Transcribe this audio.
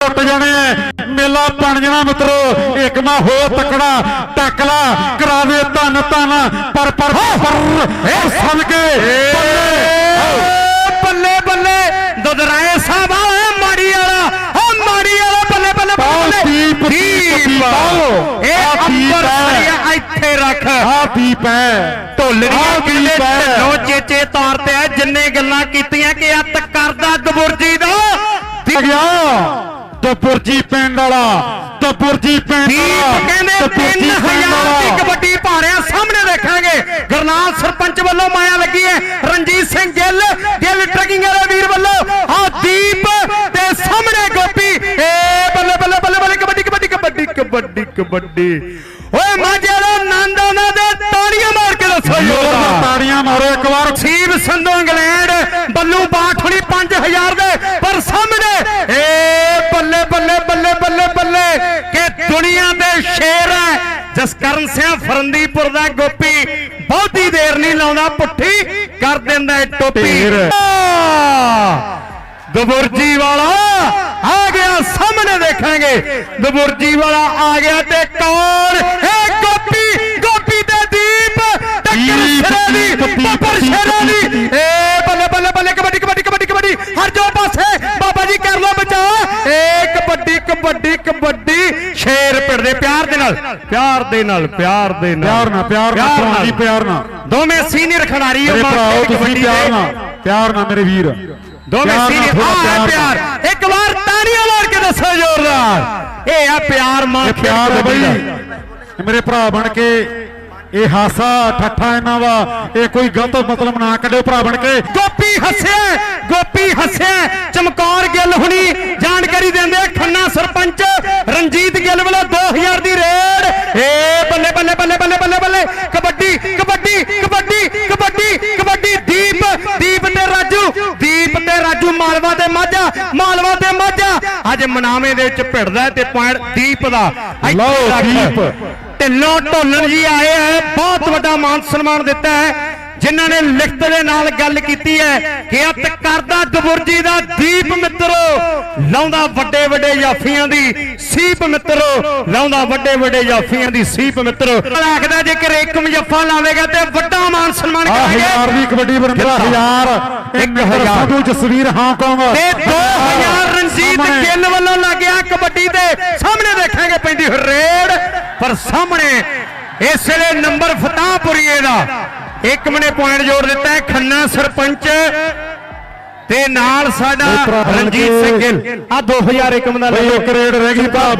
ਟੁੱਟ ਜਾਣੇ ਐ। ਮੇਲਾ ਬਣ ਜਾਣਾ ਮਿੱਤਰੋ ਇੱਕ ਨਾ ਹੋ ਤਕੜਾ ਟੱਕਲਾ ਕਰਾ ਦੇ ਧੰਨ ਧੰਨ ਪਰ ਪਰ ਪਰ ਇਹ ਸਨ ਕੇ ਬੱਲੇ ਬੱਲੇ ਦੁਦਰਾਏ ਸਾਹਿਬ ਆ ਮਾੜੀ ਵਾਲਾ ਓ ਮਾੜੀ ਵਾਲਾ ਬੱਲੇ ਬੱਲੇ ਪਾਓ ਰੱਖ। ਆ ਦੀਪ ਹੈ ਦੀਪ ਹੈ। ਢਿੱਲੋਂ ਚੇਚੇ ਤੌਰ ਤੇ ਆ ਜਿੰਨੇ ਗੱਲਾਂ ਕੀਤੀਆਂ ਕਿ ਅੱਤ ਕਰਦਾ ਗਬੁਰਜੀ ਦਾ। ਆ। ਗਿਆ ਦਪੁਰਜੀ ਪਿੰਡ ਵਾਲਾ ਦਪੁਰਜੀ ਪਿੰਡ ਵਾਲਾ 3000 ਪਿੰਡ ਵਾਲਾ। ਕਬੱਡੀ ਭਾਰਿਆ ਸਾਹਮਣੇ ਦੇਖਾਂਗੇ ਗਰਨਾਲ ਸਰਪੰਚ ਵੱਲੋਂ ਮਾਇਆ ਲੱਗੀ ਹੈ। ਰਣਜੀਤ ਸਿੰਘ ਗਿੱਲ ਗਿੱਲ ਟਰਕਿੰਗ ਵਾਲੇ ਵੀਰ ਵੱਲੋਂ। ਆ ਦੀਪ ਤੇ ਸਾਹਮਣੇ ਗੋਪੀ। ਏ ਬੱਲੇ ਬੱਲੇ ਬੱਲੇ ਬੱਲੇ ਕਬੱਡੀ ਕਬੱਡੀ ਕਬੱਡੀ ਕਬੱਡੀ ਕਬੱਡੀ। ਓਏ ਮਾਝੇ ਆਨੰਦ ਉਹਨਾਂ ਦੇ ਤਾੜੀਆਂ ਮਾਰ ਕੇ ਦੱਸੋ ਯੋਦਾ ਤਾੜੀਆਂ ਮਾਰੋ ਇੱਕ ਵਾਰ। ਸੀਬ ਸੰਧੂ ਇੰਗਲੈਂਡ ਬੱਲੂ ਬਾਠੜੀ 5000 ਦੇ ਪਰ ਸਾਹਮਣੇ ਏ ਬੱਲੇ ਬੱਲੇ ਬੱਲੇ ਬੱਲੇ ਬੱਲੇ ਕਿ ਦੁਨੀਆ ਦੇ ਸ਼ੇਰ ਹੈ। ਜਸਕਰਨ ਸਿੰਘ ਫਰੰਦੀਪੁਰ ਦਾ ਗੋਪੀ ਬਹੁਤੀ ਦੇਰ ਨਹੀਂ ਲਾਉਂਦਾ ਪੁੱਠੀ ਕਰ ਦਿੰਦਾ ਟੋਪੀ। ਦਬੁਰਜੀ ਵਾਲਾ ਆ ਗਿਆ ਸਾਹਮਣੇ ਦੇਖਾਂਗੇ। ਦਬੁਰਜੀ ਵਾਲਾ ਆ ਗਿਆ ਤੇ ਕੌਣ ਹੈ ਗੋਪੀ ਗੋਪੀ ਤੇ ਦੀਪ ਟੱਕਰ ਦੀਪ, ਸਿਰੇ ਦੀ ਦੀਪ, ਦੀਪ, ਬੱਬਰ ਦੀਪ, ਸ਼ੇਰਾਂ ਦੀ ਦੀਪ। ਏ ਬੱਲੇ ਬੱਲੇ ਬੱਲੇ ਕਬੱਡੀ ਕਬੱਡੀ ਕਬੱਡੀ ਕਬੱਡੀ ਹਰ ਜੋ ਪਾਸੇ ਬਾਬਾ ਜੀ ਕਰ ਲੋ ਬਚਾ ਏ ਕਬੱਡੀ ਕਬੱਡੀ ਕਬੱਡੀ ਪਿੜਦੇ ਪਿਆਰ ਦੇ ਨਾਲ ਪਿਆਰ ਦੇ ਨਾਲ ਪਿਆਰ ਦੇ ਨਾਲ। ਪਿਆਰ ਨਾਲ ਪਿਆਰ ਨਾਲ ਭਰਾ ਜੀ ਪਿਆਰ ਨਾਲ। ਦੋਵੇਂ ਸੀਨੀਅਰ ਖਿਡਾਰੀ ਉਹ ਭਰਾਓ ਤੁਸੀਂ ਪਿਆਰ ਨਾਲ ਪਿਆਰ ਨਾਲ ਮੇਰੇ ਵੀਰ। ਦੋਵੇਂ ਸੀਨੀਅਰ ਆ ਪਿਆਰ ਇੱਕ ਵਾਰ ਤਾੜੀਆਂ ਮਾਰ ਕੇ ਦੱਸੋ ਜ਼ੋਰਦਾਰ। ਇਹ ਆ ਪਿਆਰ ਮਾਂ ਪਿਆਰ ਬਈ। ਮੇਰੇ ਭਰਾ ਬਣ ਕੇ ਇਹ ਹਾਸਾ ਠੱਠਾ ਇਹਨਾਂ ਦਾ। ਇਹ ਕੋਈ ਗਲਤ ਮਤਲਬ ਨਾ ਕੱਢਿਓ ਭਰਾ ਬਣ ਕੇ। ਗੋਪੀ ਹੱਸਿਆ ਗੋਪੀ ਹੱਸਿਆ ਚਮਕੌਰ ਗਿੱਲ ਹੁਣੀ ਜਾਣਕਾਰੀ ਦਿੰਦੇ ਖੰਨਾ ਸਰਪੰਚ ਰਣਜੀਤ ਗਿੱਲ ਵੱਲੋਂ 2000 ਦੀ ਰੇਡ। ਏ ਬੱਲੇ ਬੱਲੇ ਬੱਲੇ ਬੱਲੇ ਬੱਲੇ ਬੱਲੇ ਕਬੱਡੀ ਕਬੱਡੀ ਕਬੱਡੀ ਕਬੱਡੀ ਕਬੱਡੀ ਦੀਪ ਦੀਪ ਤੇ ਰਾਜੂ ਦੀਪ ਤੇ ਰਾਜੂ ਮਾਲਵਾ ਤੇ ਮਾਝਾ ਮਾਲਵਾ ਤੇ ਮਾਝਾ। ਅੱਜ ਮਨਾਵੇਂ ਦੇ ਵਿੱਚ ਭਿੜਦਾ ਤੇ ਪੁਆਇੰਟ ਦੀਪ ਦਾ। ਲਓ। ਦੀਪ। ਢਿੱਲੋਂ ਢੋਲਣ ਜੀ ਆਏ ਹੈ ਬਹੁਤ ਵੱਡਾ ਮਾਨ ਸਨਮਾਨ ਦਿੱਤਾ ਹੈ ਜਿਨ੍ਹਾਂ ਨੇ ਲਿਖਤ ਦੇ ਨਾਲ ਗੱਲ ਕੀਤੀ ਹੈ ਕਿ ਅਤ ਕਰਦਾ ਦਬੁਰਜੀ ਦਾ ਦੀਪ ਮਿੱਤਰੋ ਲਾਉਂਦਾ ਵੱਡੇ ਵੱਡੇ ਜਾਫੀਆਂ ਦੀ ਸੀਪ ਮਿੱਤਰੋ ਲਾਉਂਦਾ ਵੱਡੇ ਵੱਡੇ ਜਾਫੀਆਂ ਦੀ ਸੀਪ ਮਿੱਤਰੋ। ਆਖਦਾ ਜੇਕਰ ਇੱਕ ਮੁਜੱਫਾ ਲਾਵੇਗਾ ਤੇ ਵੱਡਾ ਮਾਨ ਸਨਮਾਨ ਕਰਾਂਗੇ। ਦੀ ਕਬੱਡੀ ਬਰਿੰਦਰ ਹਜ਼ਾਰ। ਇੱਕ। ਸੰਧੂ ਜਸਵੀਰ ਹਾਂਗਕਾਂਗ ਤੇ 2000 ਰਣਜੀਤ। ਗਿੱਲ ਵੱਲੋਂ ਲੱਗਿਆ ਕਬੱਡੀ ਦੇ ਸਾਹਮਣੇ ਦੇਖਾਂਗੇ ਪੈਂਦੀ ਪਰ ਸਾਹਮਣੇ। ਇਸ ਵੇਲੇ ਨੰਬਰ ਫਤਾਹਪੁਰੀਏ ਦਾ। ਇੱਕ ਮਨੇ ਪੁਆਇੰਟ ਜੋੜ ਦਿੱਤਾ ਹੈ ਖੰਨਾ ਸਰਪੰਚ। ਤੇ ਨਾਲ ਸਾਡਾ ਰਣਜੀਤ ਸਿੰਘ ਗਿੱਲ। ਆ 2001 ਦਾ ਬਈ ਇੱਕ ਰੇਡ ਰਹਿ ਗਈ ਭਰਾ।